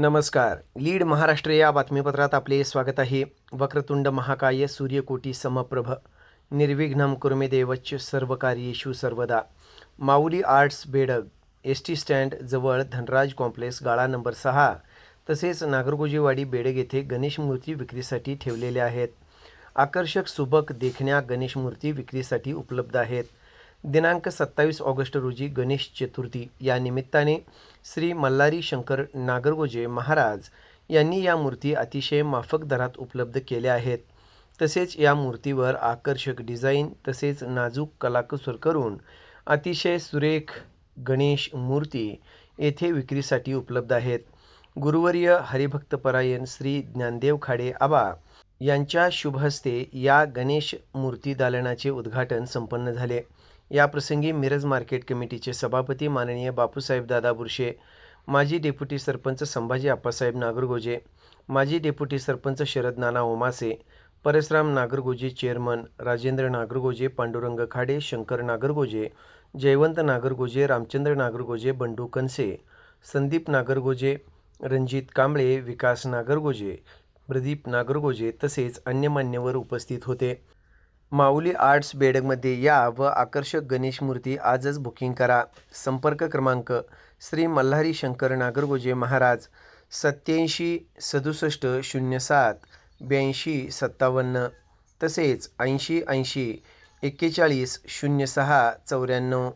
नमस्कार. लीड महाराष्ट्र या बातमीपत्रात आपले स्वागत आहे. वक्रतुंड महाकाय सूर्यकोटी समप्रभ. निर्विघ्नम कुर्मे देवच्च सर्व कार्येशू सर्वदा. Mauli arts Bedag S T stand जवळ धनराज कॉम्प्लेक्स गाळा नंबर सहा. तसेच नागरगोजीवाडी बेडग येथे गणेश मूर्ती विक्रीसाठी ठेवलेल्या आहेत. आकर्षक सुबक देखण्या गणेश मूर्ती विक्रीसाठी उपलब्ध आहेत. दिनांक सत्तावीस ऑगस्ट रोजी गणेश चतुर्थी या निमित्ताने श्री मल्हारी शंकर नागरगोजे महाराज यांनी या मूर्ती अतिशय माफक दरात उपलब्ध केल्या आहेत. तसेच या मूर्तीवर आकर्षक डिझाईन तसेच नाजूक कलाकुसर करून अतिशय सुरेख गणेश मूर्ती येथे विक्रीसाठी उपलब्ध आहेत. गुरुवर्य हरिभक्तपरायण श्री ज्ञानदेव खाडे आबा यांच्या शुभहस्ते या गणेश मूर्ती दालनाचे उद्घाटन संपन्न झाले. या प्रसंगी मिरज मार्केट कमिटीचे सभापती माननीय बापूसाहेब दादा बुरशे माजी डेप्युटी सरपंच संभाजी आप्पासाहेब नागरगोजे माजी डेप्युटी सरपंच शरद नाना ओमासे परसराम नागरगोजे चेअरमन राजेंद्र नागरगोजे पांडुरंग खाडे शंकर नागरगोजे जयवंत नागरगोजे रामचंद्र नागरगोजे बंडू कनसे संदीप नागरगोजे रणजित कांबळे विकास नागरगोजे प्रदीप नागरगोजे तसेच अन्य मान्यवर उपस्थित होते. माऊली आर्ट्स बेडगमध्ये या व आकर्षक गणेश मूर्ती आजच बुकिंग करा. संपर्क क्रमांक श्री मल्हारी शंकर नागरगोजे महाराज सत्याऐंशी सदुसष्ट शून्य सात ब्याऐंशी सत्तावन्न तसेच ऐंशी ऐंशी एक्केचाळीस शून्य सहा चौऱ्याण्णव.